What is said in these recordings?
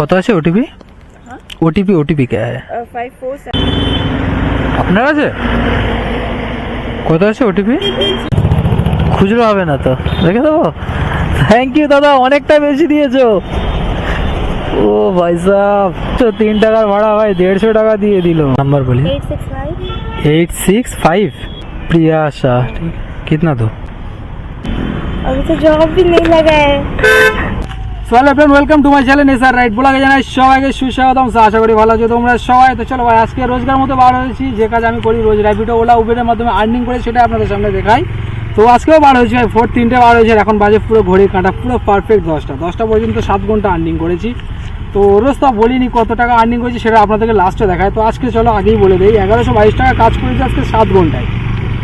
কত আছে OTP OTP OTP কে হ্যাঁ फाइव फोर আপনার আছে কত আছে ওটিপি খুচরো হবে না তো রেখে দেবো থ্যাংক ইউ দাদা অনেকটা বেশি দিয়েছো ও ভাই সাহ তো তিন টাকার ভাড়া ভাই দেড়শো টাকা দিয়ে দিল নাম্বার বলি eight six five eight six five Priya Shah ठीक कितना दो अभी तो जॉब भी नहीं लगा है ওয়েলকাম রাইট জানাই আশা করি ভালো সবাই। তো চলো আজকে রোজগার মতো বার হয়েছি, যে কাজ আমি করি রোজ র্যাপিডো ওলা মাধ্যমে আর্নিং করে আপনাদের সামনে দেখাই। তো আজকেও বার ফোর তিনটে বার হয়েছে এখন বাজে পুরো কাঁটা, পুরো পারফেক্ট দশটা। দশটা পর্যন্ত সাত ঘণ্টা আর্নিং করেছি। তো রোজ তো বলিনি কত টাকা আর্নিং করেছি, সেটা আপনাদেরকে লাস্টে দেখায় তো আজকে চলো আগেই বলে দিই, এগারোশো বাইশ টাকা কাজ করেছি আজকে সাত ঘন্টায়।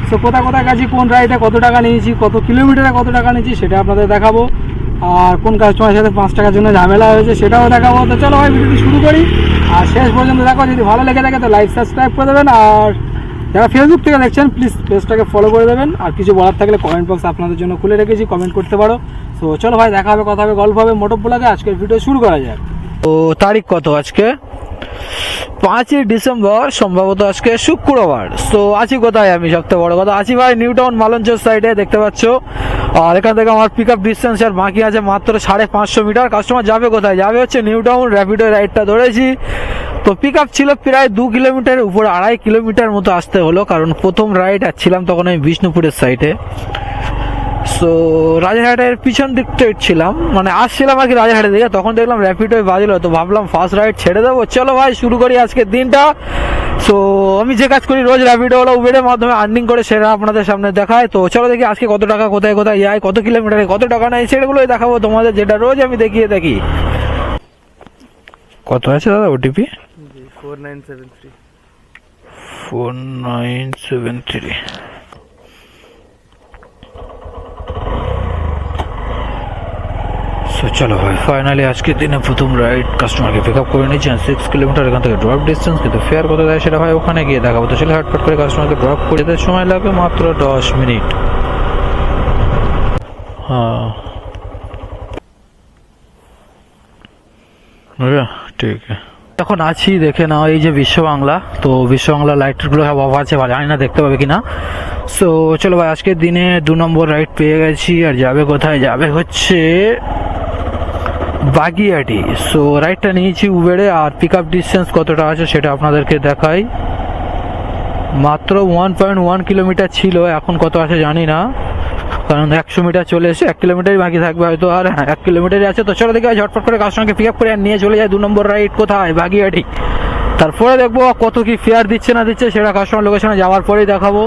সো কোথায় কোথায় গেছি, কোন রাইডে কত টাকা নিয়েছি, কত কিলোমিটারে কত টাকা নিয়েছি, সেটা আপনাদের দেখাবো। আর কোন কাস্টমারের সাথে পাঁচ টাকার জন্য ঝামেলা হয়েছে সেটাও দেখাবো। তো চলো ভাই, ভিডিওটি শুরু করি। আর শেষ পর্যন্ত দেখো, যদি ভালো লেগে থাকে তো লাইক সাবস্ক্রাইব করে দেবেন। আর যারা ফেসবুক থেকে দেখছেন প্লিজ পেজটাকে ফলো করে দেবেন। আর কিছু বলার থাকলে কমেন্ট বক্স আপনাদের জন্য খুলে রেখেছি কমেন্ট করতে পারো। তো চলো ভাই, দেখা হবে, কথা হবে, গল্প হবে মোটর বলাকে আজকের ভিডিও শুরু করা যাক। তো তারিখ কত আজকে? পাঁচই ডিসেম্বর, সম্ভবত আজকে শুক্রবার। তো আছি কোথায়? আমি সবথেকে বড় কথা, আছি ভাই নিউ টাউন মালঞ্চর সাইডে দেখতে পাচ্ছ। আর এখান থেকে আমার পিক আপ ডিস্টেন্স আর বাকি আছে মাত্র সাড়ে পাঁচশো মিটার কাস্টমার যাবে কোথায়? যাবে হচ্ছে নিউ টাউন র্যাপিডো রাইডটা ধরেছি। তো পিক আপ ছিল প্রায় দু কিলোমিটার উপর, আড়াই কিলোমিটার মতো আসতে হলো, কারণ প্রথম রাইড ছিলাম তখন আমি বিষ্ণুপুরের সাইডে সো রাজারহাটের পিছন দিকটা ছিলাম মানে আসছিলাম আর কি রাজারহাটের দিকে, তখন দেখলাম র্যাপিডোয় বাজলো, তো ভাবলাম ফার্স্ট রাইড ছেড়ে দেবো। চলো ভাই, শুরু করি আজকের দিনটা। সো আমি যে কাজ করি রোজ র্যাপিডোলা উবেরের মাধ্যমে আর্নিং করে সেটা আপনাদের সামনে দেখায়। তো চলো দেখি আজকে কত টাকা কোথায় কোথায় যায় কত কিলোমিটারে কত টাকা নেয় সেগুলোই দেখাবো তোমাদের যেটা রোজ আমি দেখিয়ে থাকি। কত আছে দাদা OTP four nine seven three four nine seven three so চলো ভাই ফাইনালি আজকের দিনে প্রথম রাইড কাস্টমারকে পিক আপ করে নিচ্ছেন সিক্স কিলোমিটার এখান থেকে ড্রপ ডিস্টেন্স কিন্তু ফেয়ার কত দেয় সেটা ভাই ওখানে গিয়ে দেখাবো। তো চলে হাটপাট করে কাস্টমারকে ড্রপ করে। যেতে সময় লাগবে মাত্র দশ মিনিট। হ্যাঁ? ঠিক। আছে এখন আছি, দেখে নাও, এই যে বিশ্ব বাংলা। তো বিশ্ব বাংলা লাইটগুলো সব অফ আছে জানি না দেখতে পাবে কিনা। সো চলো ভাই, আজকের দিনে দু নম্বর রাইড পেয়ে গেছি। আর যাবে কোথায়? যাবে হচ্ছে বাগিয়াটি সো রাইটটা নিয়েছি উবেরে আর পিক আপ ডিস্টেন্স কতটা আছে সেটা আপনাদেরকে দেখাই। মাত্র ওয়ান পয়েন্ট ওয়ান কিলোমিটার ছিল এখন কত আছে জানি না। কারণ একশো মিটার চলে এসে এক কিলোমিটারই বাকি থাকবে হয়তো আর এক কিলোমিটারই আছে। তো চলো দেখে ঝটপট করে কাস্টমারকে পিক আপ করে নিয়ে চলে যায় দু নম্বর রাইড কোথায়? বাগিয়াটি তারপরে দেখব কত কি ফেয়ার দিচ্ছে না দিচ্ছে সেটা কাস্টমার লোকেশনে যাওয়ার পরেই দেখাবো।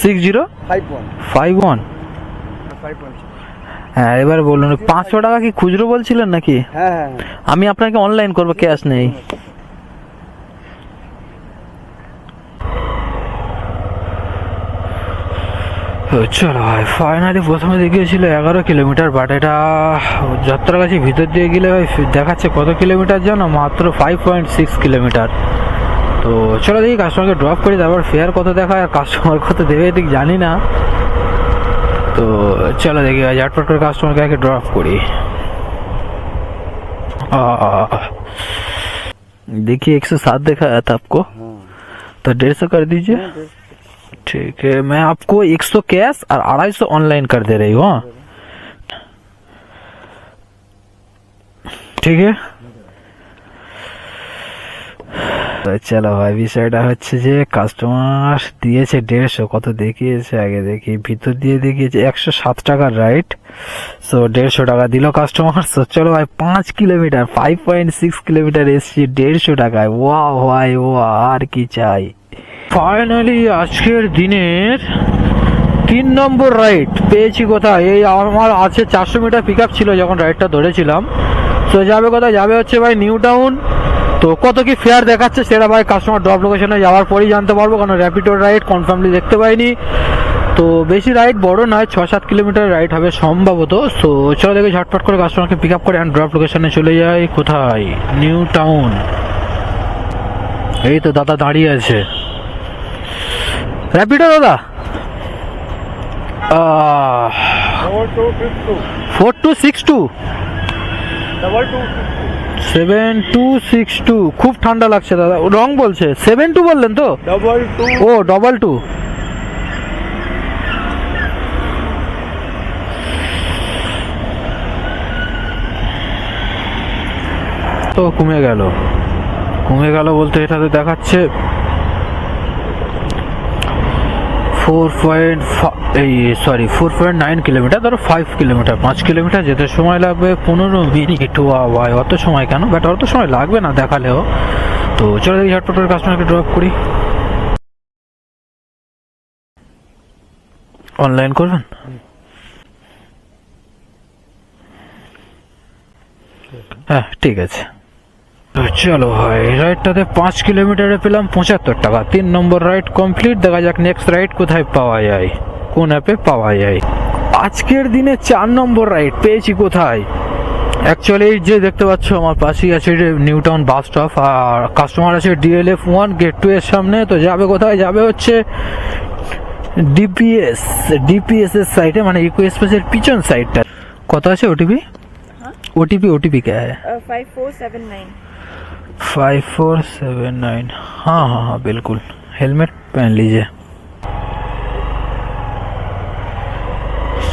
Six zero five one five one হ্যাঁ এবার বলুন পাঁচশো টাকা কি খুচরো বলছিলেন নাকি? हाँ हाँ আমি আপনাকে অনলাইন করব ক্যাশ নেই। চলো ভাই ফাইনালি প্রথমে দেখিয়েছিল এগারো কিলোমিটার বাট এটা যাত্রার কাছে ভিতর দিয়ে গেলে ভাই দেখাচ্ছে কত কিলোমিটার জানো মাত্র ফাইভ পয়েন্ট সিক্স কিলোমিটার তো চলো দেখি কাস্টমারকে ড্রপ করি তারপর ফেয়ার কত দেখায় আর কাস্টমার কত দেবে ঠিক জানি না। তো চলো দেখি ভাই ঝটপট করে কাস্টমারকে আগে ড্রপ করি आह, देखिए एक सौ सात दिखाया था आपको तो डेढ़ सौ कर दीजिए ठीक है मैं आपको एक सौ कैश और अढ़ाई सौ ऑनलाइन कर दे रही हूँ हाँ? তো চলো ভাই, বিষয়টা হচ্ছে যে কাস্টমার দিয়েছে দেড়শো, কত দেখিয়েছে? আগে দেখি, ভিতর দিয়ে দেখিয়েছে একশো সাত টাকার রাইট সো দেড়শো টাকা দিল কাস্টমার সো চলো ভাই, পাঁচ kilometre five point six kilometre এসছি দেড়শো টাকায়। ওয়া ভাই ওয়া আর কি চাই? ফাইনালি আজকের দিনের তিন নম্বর রাইড পেয়েছি কোথায়? এই আমার আছে চারশো মিটার পিক ছিল যখন রাইডটা ধরেছিলাম। তো যাবে কোথায়? যাবে হচ্ছে ভাই নিউ টাউন তো কত কি ফেয়ার দেখাচ্ছে সেটা ভাই কাস্টমার ড্রপ লোকেশনে যাওয়ার পরেই জানতে পারব কারণ র্যাপিডোর রাইড কনফার্মলি দেখতে পাইনি। তো বেশি রাইড বড় নয় ছ সাত কিলোমিটার রাইড হবে সম্ভবত। তো চলো দেখে ঝটপট করে কাস্টমারকে পিক আপ করে অ্যান্ড ড্রপ লোকেশনে চলে যাই। কোথায়? নিউ টাউন এই তো দাদা দাঁড়িয়ে আছে। র্যাপিডো দাদা. Four two six two seven two six two. খুব ঠান্ডা লাগছে দাদা। রং বলছে। সেভেন টু বললেন তো? ডবল টু ও ডবল টু তো কমে গেল। কমে গেল বলতে এটাতে দেখাচ্ছে ফোর পয়েন্ট এই sorry four point nine kilometre ধরো ফাইভ কিলোমিটার পাঁচ কিলোমিটার যেতে সময় লাগবে পনেরো মিনিট ওয়া ওয়াই অত সময় কেন? বাট অত সময় লাগবে না দেখালেও। তো চলো দেখি ঝটপট করে কাস্টমারকে ড্রপ করি। অনলাইন করবেন? হ্যাঁ ঠিক আছে। চলো ভাই রাইডটাতে পাঁচ কিলোমিটারে পেলাম পঁচাত্তর টাকা। তিন নম্বর রাইড কমপ্লিট দেখা যাক নেক্সট রাইড কোথায় পাওয়া যায় কোন অ্যাপে পাওয়া যায়। আজকের দিনে চার নম্বর রাইড পেয়েছি কোথায়? অ্যাকচুয়ালি যে দেখতে পাচ্ছ আমার পাশেই আছে নিউ টাউন বাস স্টপ আর কাস্টমার আছে ডিএলএফ ওয়ান গেট টু এর সামনে তো যাবে কোথায়? যাবে হচ্ছে ডিপিএস ডিপিএস এর সাইটে মানে ইকো এক্সপ্রেসের পিছন সাইডটা কত আছে ওটিপি ওটিপি ওটিপি কে? Five four seven nine five four seven nine हाँ हाँ हाँ बिल्कुल हेलमेट पहन लीजिए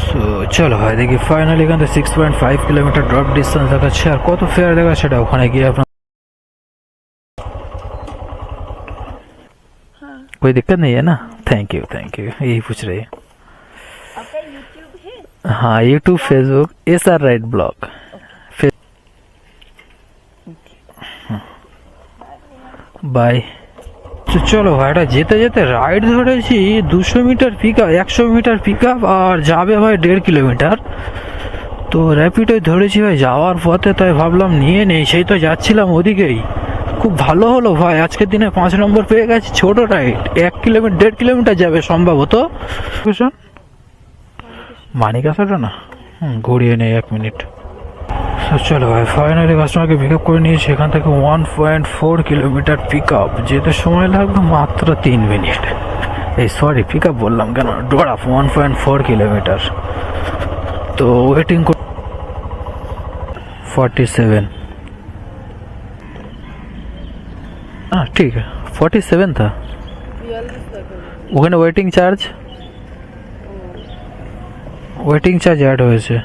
সো চলো ভাই দেখি ফাইনালি এখান থেকে six point five kilometre drop distance দেখাচ্ছে আর কত ফেয়ার দেখা সেটা ওখানে গিয়ে আপনার कोई दिक्कत नहीं है ना थैंक यू थैंक यू यही पूछ रही है आपका यूट्यूब है हाँ YouTube Facebook S R right blog bye. তো চলো ভাইটা যেতে যেতে রাইড ধরেছি দুশো মিটার পিক আপ একশো মিটার পিক আপ আর যাবে ভাই দেড় কিলোমিটার তো র্যাপিডোই ধরেছি ভাই যাওয়ার পথে তাই ভাবলাম নিয়ে নেই সেই তো যাচ্ছিলাম ওদিকেই। খুব ভালো হলো ভাই আজকের দিনে পাঁচ নম্বর পেয়ে গেছি ছোট রাইড এক কিলোমিটার দেড় কিলোমিটার যাবে সম্ভবত। মানিকাসাটা না? হুম ঘুরিয়ে নেই এক মিনিট তো চলো ভাই ফাইনালি কাস্টমারকে পিক আপ করে নিয়ে সেখান থেকে one point four kilometre pick up যেতে সময় লাগবে মাত্র তিন মিনিট। এই সরি পিক আপ বললাম কেন? Drop one point four kilometre তো ওয়েটিং ফর্টি সেভেন হ্যাঁ ঠিক ফর্টি সেভেন তা ওখানে waiting charge waiting charge add হয়েছে।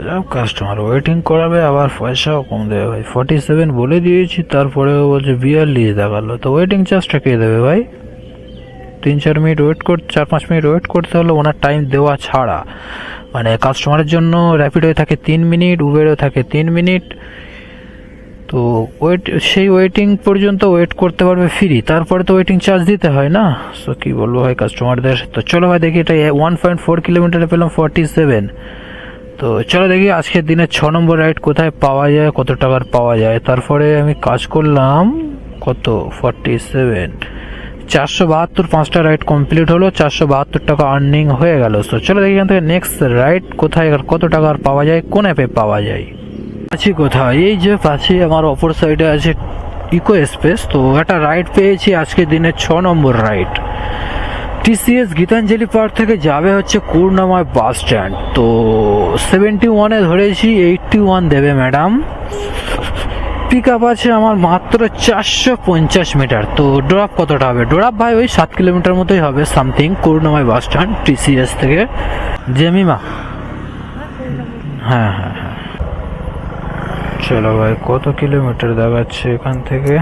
গজব কাস্টমার ওয়েটিং করাবে, আবার পয়সাও কম দেবে ভাই। ফর্টি সেভেন বলে দিয়েছি, তারপরেও বলছে বিয়াল্লিশ দেখাল। তো ওয়েটিং চার্জটা কে দেবে ভাই? তিন চার মিনিট ওয়েট করতে চার পাঁচ মিনিট ওয়েট করতে হলে ওনার টাইম দেওয়া ছাড়া। মানে কাস্টমারের জন্য র্যাপিডোয় থাকে তিন মিনিট উবেরও থাকে তিন মিনিট। তো ওয়েট সেই ওয়েটিং পর্যন্ত ওয়েট করতে পারবে ফ্রি তারপরে তো ওয়েটিং চার্জ দিতে হয় না। সো কী বলব ভাই কাস্টমারদের তো চলো ভাই দেখি এটা ওয়ান পয়েন্ট ফোর কিলোমিটারে পেলাম ফর্টি সেভেন তো চলো দেখি আজকের দিনে ছ নম্বর রাইড কোথায় পাওয়া যায়, কত টাকার পাওয়া যায়। তারপরে আমি কাজ করলাম, কত? ফর্টি সেভেন চারশো বাহাত্তর পাঁচটা রাইড কমপ্লিট হলো, চারশো বাহাত্তর টাকা আর্নিং হয়ে গেল। তো চলো দেখি এখান থেকে নেক্সট রাইড কোথায়, কত টাকার পাওয়া যায়, কোন অ্যাপে পাওয়া যায়। আছি কোথায়? এই যে পাচ্ছি আমার অপর সাইডে আছে ইকো স্পেস তো একটা রাইড পেয়েছি আজকের দিনে ছ নম্বর রাইড টিসিএস গীতাঞ্জলি পার্ক থেকে যাবে হচ্ছে করুণাময় বাস স্ট্যান্ড তো সেভেন্টি ওয়ানে ধরেছি এইটটি ওয়ান দেবে ম্যাডাম পিক আপ আছে আমার মাত্র চারশো পঞ্চাশ মিটার তো ড্রপ কতটা হবে? ড্রপ ভাই ওই সাত কিলোমিটার মতোই হবে something Karunamoy bus stand TCS থেকে। জেমিমা? হ্যাঁ হ্যাঁ হ্যাঁ। চলো ভাই, কত কিলোমিটার দেখাচ্ছে এখান থেকে?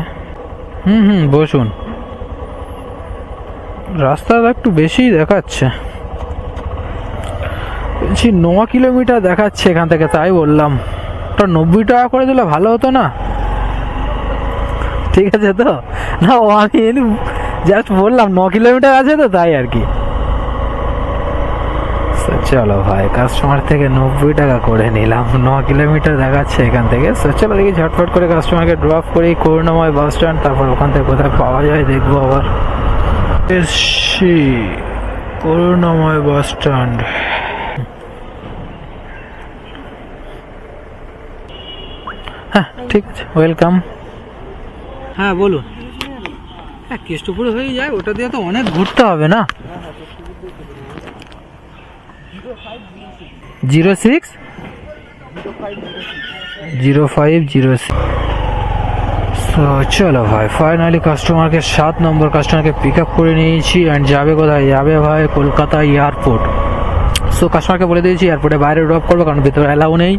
হুম হুম, বসুন। রাস্তাটা একটু বেশিই দেখাচ্ছে। বলছি ন কিলোমিটার দেখাচ্ছে এখান থেকে, তাই বললাম। ওটা নব্বই টাকা করে দিলে ভালো হতো না? ঠিক আছে তো? না, ও আমি জাস্ট বললাম, ন কিলোমিটার আছে তো, তাই আর কি। চলো ভাই কাস্টমার থেকে নব্বই টাকা করে নিলাম। ন কিলোমিটার দেখাচ্ছে এখান থেকে। চলো দেখি ঝটফট করে কাস্টমারকে ড্রপ করি, করুণাময় বাস স্ট্যান্ড তারপর ওখান থেকে কোথায় পাওয়া যায় দেখব আবার। করুণাময় বাস স্ট্যান্ড হ্যাঁ ঠিক আছে ওয়েলকাম হ্যাঁ বলুন। হ্যাঁ কেষ্টপুরে হয়ে যায় ওটা দিয়ে তো অনেক ঘুরতে হবে না? Zero six? Zero five zero তো চলো ভাই ফাইনালি কাস্টমারকে সাত নম্বর কাস্টমারকে পিক আপ করে নিয়েছি অ্যান্ড যাবে কোথায়? যাবে ভাই কলকাতা এয়ারপোর্ট সো কাস্টমারকে বলে দিয়েছি এয়ারপোর্টে বাইরে ড্রপ করব, কারণ ভিতরে অ্যালাউ নেই।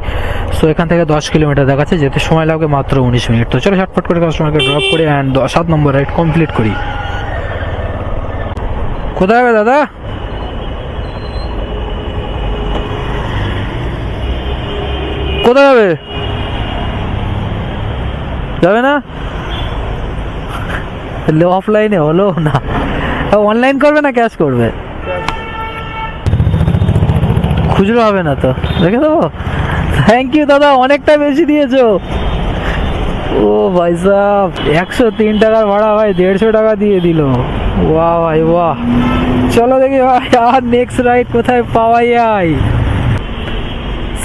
সো এখান থেকে দশ কিলোমিটার দেখাচ্ছে যেতে সময় লাগবে মাত্র উনিশ মিনিট। তো চলো, ঝটপট করে কাস্টমারকে ড্রপ করে অ্যান্ড সাত নম্বর রাইড কমপ্লিট করি। কোথায় হবে দাদা? কোথায় যাবে? যাবে না? অফলাইনে হলো না। অনলাইন করবে না ক্যাশ করবে? খুচরো হবে না তো? রেখে দেবো? থ্যাংক ইউ দাদা, অনেকটা বেশি দিয়েছ। ও ভাই সাহ একশো তিন টাকার ভাড়া ভাই, দেড়শো টাকা দিয়ে দিল। বাহ ভাই, বাহ। চলো দেখি ভাই, আর নেক্সট রাইড কোথায় পাওয়া যায়?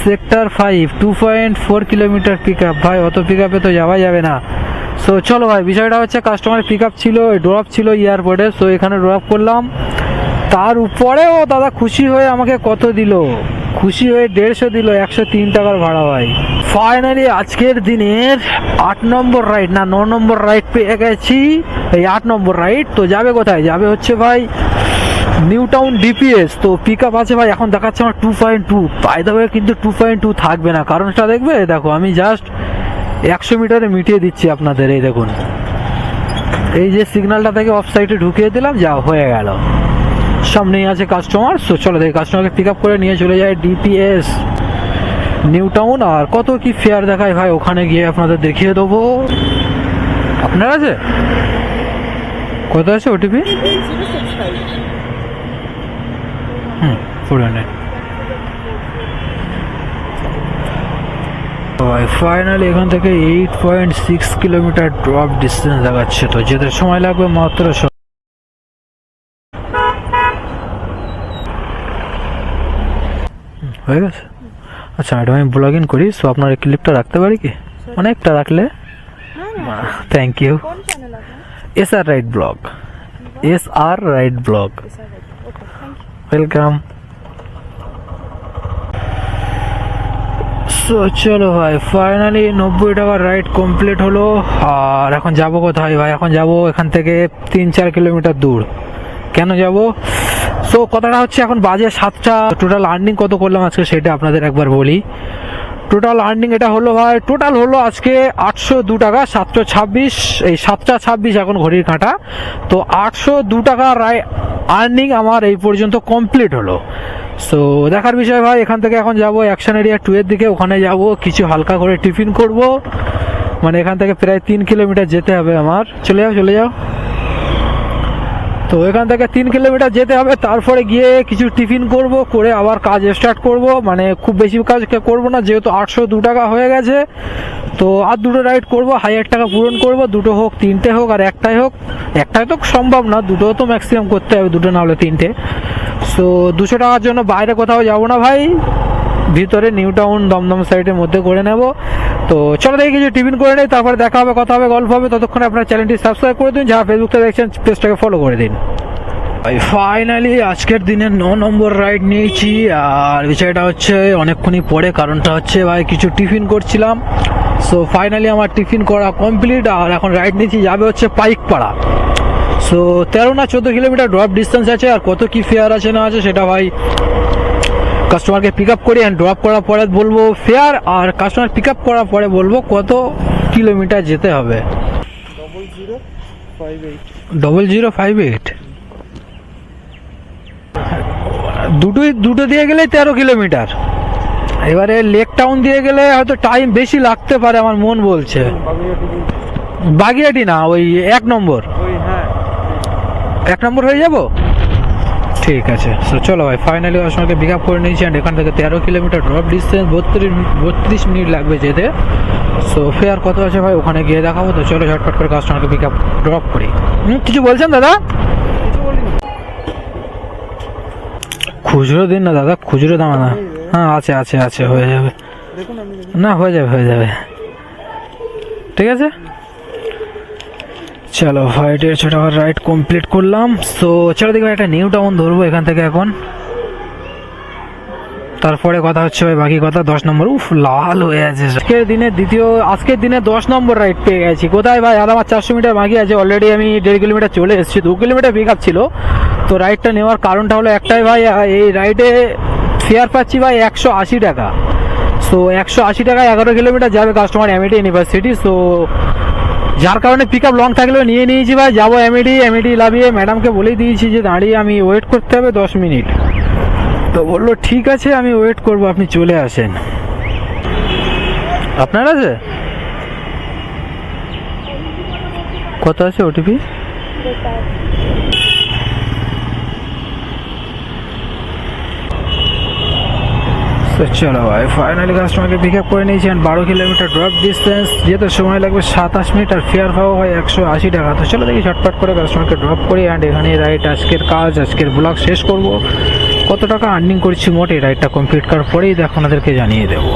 Sector five two point four kilometre pick up ভাই, অত পিক আপে তো যাওয়া যাবে না। সো চলো ভাই, বিষয়টা হচ্ছে কাস্টমার পিক আপ ছিল ড্রপ ছিল এয়ারপোর্টে সো এখানে ড্রপ করলাম। তার উপরেও দাদা খুশি হয়ে আমাকে কত দিল? খুশি হয়ে দেড়শো দিল, একশো তিন টাকার ভাড়া ভাই। ফাইনালি আজকের দিনের আট নম্বর রাইড না, ন নম্বর রাইড পেয়ে গেছি। এই আট নম্বর রাইড তো যাবে কোথায়? যাবে হচ্ছে ভাই নিউ টাউন ডিপিএস তো পিক আপ আছে ভাই, এখন দেখাচ্ছে আমার টু পয়েন্ট টু পায়দাবে কিন্তু টু পয়েন্ট টু থাকবে না। কারণটা দেখবে? দেখো, আমি জাস্ট একশো মিটারে মিটিয়ে দিচ্ছি আপনাদের, এই দেখুন। এই যে সিগন্যালটা থেকে অফ সাইডে ঢুকিয়ে দিলাম, যা হয়ে গেল। সামনেই আছে কাস্টমার সো চলো দেখি কাস্টমারকে পিক আপ করে নিয়ে চলে যায় ডিপিএস নিউ টাউন আর কত কি ফেয়ার দেখায় ভাই, ওখানে গিয়ে আপনাদের দেখিয়ে দেবো। আপনার আছে? কত আছে ওটিপি হুম ফাইনালি এখান থেকে eight point six kilometre drop distance দেখাচ্ছে, তো যেতে সময় লাগবে মাত্র স- হুম, হয়ে গেছে? আচ্ছা ম্যাডাম আমি ব্লগ ইন করি সো আপনার ক্লিপটা রাখতে পারি কি? অনেকটা রাখলে? Thank you S R right blog S R right blog welcome so চলো ভাই ফাইনালি নব্বই টাকার রাইড কমপ্লিট হলো। আর এখন যাব কোথায় ভাই? এখন যাব এখান থেকে তিন চার কিলোমিটার দূর। কেন যাব? সো কথাটা হচ্ছে এখন বাজে সাতটা। টোটাল আর্নিং কত করলাম আজকে সেটা আপনাদের একবার বলি। টোটাল আর্নিং এটা হলো ভাই টোটাল হলো আজকে আটশো দু টাকা, সাতশো ছাব্বিশ। এই সাতটা ছাব্বিশ এখন ঘড়ির কাঁটা। তো আটশো দু টাকা রায় আর্নিং আমার এই পর্যন্ত কমপ্লিট হলো। সো দেখার বিষয় ভাই, এখান থেকে এখন যাব অ্যাকশন এরিয়া টু এর দিকে। ওখানে যাব, কিছু হালকা করে টিফিন করব। মানে এখান থেকে প্রায় তিন কিলোমিটার যেতে হবে আমার। চলে যাও চলে যাও। তো এখান থেকে তিন কিলোমিটার যেতে হবে, তারপরে গিয়ে কিছু টিফিন করব, করে আবার কাজ স্টার্ট করব। মানে খুব বেশি কাজ করব না, যেহেতু আটশো দু টাকা হয়ে গেছে। তো আর দুটো রাইড করব হাজার টাকা পূরণ করব, দুটো হোক, তিনটে হোক আর একটাই হোক। একটাই তো সম্ভব না দুটো তো ম্যাক্সিমাম করতে হবে, দুটো না হলে তিনটে। সো দুশো টাকার জন্য বাইরে কোথাও যাব না ভাই। ভিতরে নিউ টাউন দমদম সাইডের মধ্যে করে নেব। তো চলো দেখি কিছু টিফিন করে নেই, তারপরে দেখা হবে, কথা হবে, গল্প হবে, ততক্ষণে আপনার চ্যানেলটি সাবস্ক্রাইব করে দিন, যারা ফেসবুক থেকে দেখছেন পেজটাকে ফলো করে দিন। ফাইনালি আজকের দিনে ন নম্বর রাইড নিয়েছি, আর বিষয়টা হচ্ছে অনেকক্ষণই পরে, কারণটা হচ্ছে ভাই কিছু টিফিন করছিলাম। সো ফাইনালি আমার টিফিন করা কমপ্লিট আর এখন রাইড নিয়েছি, যাবে হচ্ছে পাইকপাড়া। সো তেরো না চোদ্দ কিলোমিটার ড্রপ ডিস্টেন্স আছে, আর কত কি ফেয়ার আছে না আছে, সেটা ভাই কাস্টমারকে পিক আপ করি অ্যান্ড ড্রপ করার পরে বলব ফেয়ার আর কাস্টমার পিক আপ করার পরে বলব কত কিলোমিটার যেতে হবে। ডবল জিরো ফাইভ এইট দুটোই, দুটো দিয়ে গেলে তেরো কিলোমিটার এবারে লেক টাউন দিয়ে গেলে হয়তো টাইম বেশি লাগতে পারে আমার মন বলছে। বাগিয়াটি না, ওই এক নম্বর। এক নম্বর হয়ে যাব? ঠিক আছে। সো চলো ভাই ফাইনালি কাস্টমারকে পিক আপ করে নিয়েছি অ্যান্ড এখান থেকে তেরো কিলোমিটার ড্রপ ডিস্টেন্স বত্রিশ বত্রিশ মিনিট লাগবে যেতে। সো ফেয়ার কত আছে ভাই? ওখানে গিয়ে দেখাবো। তো চলো ঝটপট করে কাস্টমারকে পিক আপ ড্রপ করি। হুম, কিছু বলছেন দাদা? খুচরো দিন না দাদা খুচরো দাম না। হ্যাঁ আছে আছে আছে হয়ে যাবে। না হয়ে যাবে হয়ে যাবে। ঠিক আছে? চলো ভাই দেড়শো টাকার রাইড কমপ্লিট করলাম। সো চলো দেখি ভাই, একটা নিউ টাউন ধরবো এখান থেকে এখন। তারপরে কথা হচ্ছে ভাই, বাকি কথা দশ নম্বর, উফ, লাল হয়ে আছে। আজকের দিনে দ্বিতীয়, আজকের দিনে দশ নম্বর রাইড পেয়ে গেছি। কোথায় ভাই? আর আমার চারশো মিটার বাকি আছে অলরেডি আমি দেড় কিলোমিটার চলে এসেছি। দু কিলোমিটার পিক ছিল। তো রাইডটা নেওয়ার কারণটা হলো একটাই ভাই এই রাইডে ফেয়ার পাচ্ছি ভাই একশো আশি টাকা। সো একশো আশি টাকায় এগারো কিলোমিটার যাবে কাস্টমার এমএটি ইউনিভার্সিটি সো যার কারণে পিক আপ লং থাকলেও নিয়ে নিয়েছি ভাই। যাব এমইডি এমইডি লাভিয়ে ম্যাডামকে বলে দিয়েছি যে দাঁড়িয়ে আমি ওয়েট করতে হবে দশ মিনিট। তো বলল, ঠিক আছে, আমি ওয়েট করব, আপনি চলে আসেন। আপনার আছে? কত আছে ওটিপি তো চলো ভাই ফাইনালি কাস্টমারকে পিক আপ করে নিয়েছি বারো কিলোমিটার ড্রপ ডিস্টেন্স যেতে সময় লাগবে সাতাশ মিনিট আর ফেয়ার পাওয়া হয় একশো আশি টাকা তো চলো দেখি ঝটপট করে কাস্টমারকে ড্রপ করি অ্যান্ড এখানে রাইট আজকের কাজ আজকের ব্লগ শেষ করব কত টাকা আর্নিং করছি মোটে রাইডটা কমপ্লিট করার পরেই দেখো ওনাদেরকে জানিয়ে দেবো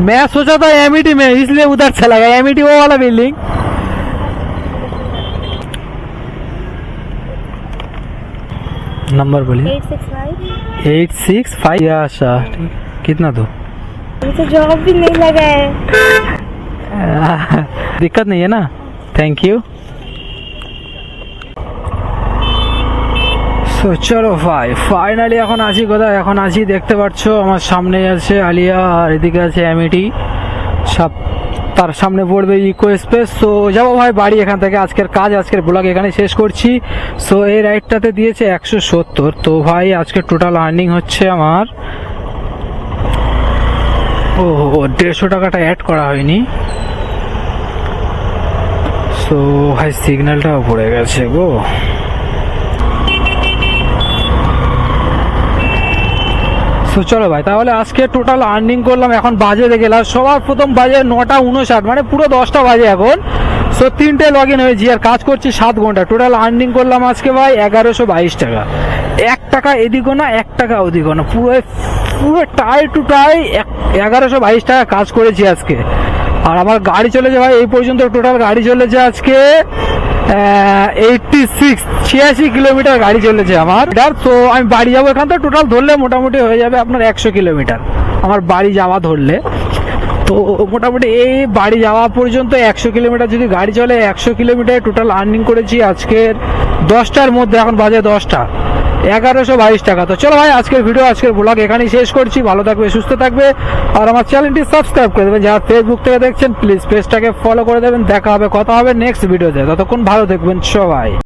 मैं सोचा था एमिटी में इसलिए उधर चला गया एमिटी वो वाला बिल्डिंग नंबर बोलिए eight six five eight six five अच्छा ठीक कितना दो अभी तो जॉब भी नहीं लगा है दिक्कत नहीं है ना থ্যাংক ইউ সো চলো ভাই ফাইনালি এখন আছি কোথায় এখন আছি দেখতে পাচ্ছ আমার সামনে আছে আলিয়া আর এদিকে আছে অ্যামিটি সব তার সামনে পড়বে ইকো স্পেস সো যাব ভাই, বাড়ি এখান থেকে। আজকের কাজ, আজকের ব্লগ এখানে শেষ করছি। সো এই রাইডটাতে দিয়েছে একশো সত্তর। তো ভাই, আজকে টোটাল আর্নিং হচ্ছে আমার ও দেড়শো টাকাটা অ্যাড করা হয়নি। সো ভাই সিগন্যালটাও পড়ে গেছে গো। চলো ভাই, তাহলে আজকে টোটাল আর্নিং করলাম এখন বাজে দেখে সবার প্রথম বাজে নটা উনষাট মানে পুরো দশটা বাজে এখন। সো তিনটে লগ ইন হয়েছি, আর কাজ করছি সাত ঘণ্টা। টোটাল আর্নিং করলাম আজকে ভাই এগারোশো বাইশ টাকা। এক টাকা এদিকও না, এক টাকা ওদিকও না। পুরো পুরো টাই টু টাই এগারোশো বাইশ টাকা কাজ করেছি আজকে। আর আমার গাড়ি চলেছে ভাই, এই পর্যন্ত টোটাল গাড়ি চলেছে আজকে এইটটি সিক্স ছিয়াশি কিলোমিটার গাড়ি চলেছে আমার। তো আমি বাড়ি যাব এখান থেকে টোটাল ধরলে মোটামুটি হয়ে যাবে আপনার একশো কিলোমিটার। আমার বাড়ি যাওয়া ধরলে। তো মোটামুটি এই বাড়ি যাওয়া পর্যন্ত একশো কিলোমিটার, যদি গাড়ি চলে একশো কিলোমিটার টোটাল আর্নিং করেছি আজকের দশটার মধ্যে, এখন বাজে দশটা। এগারোশো বাইশ টাকা। তো চলো ভাই, আজকের ভিডিও আজকের ব্লগ এখানেই শেষ করছি। ভালো থাকবে, সুস্থ থাকবে। আর আমার চ্যানেলটি সাবস্ক্রাইব করে দেবেন। যারা ফেসবুক থেকে দেখছেন প্লিজ পেজটাকে ফলো করে দেবেন। দেখা হবে, কথা হবে নেক্সট ভিডিওতে ততক্ষণ ভালো দেখবেন সবাই।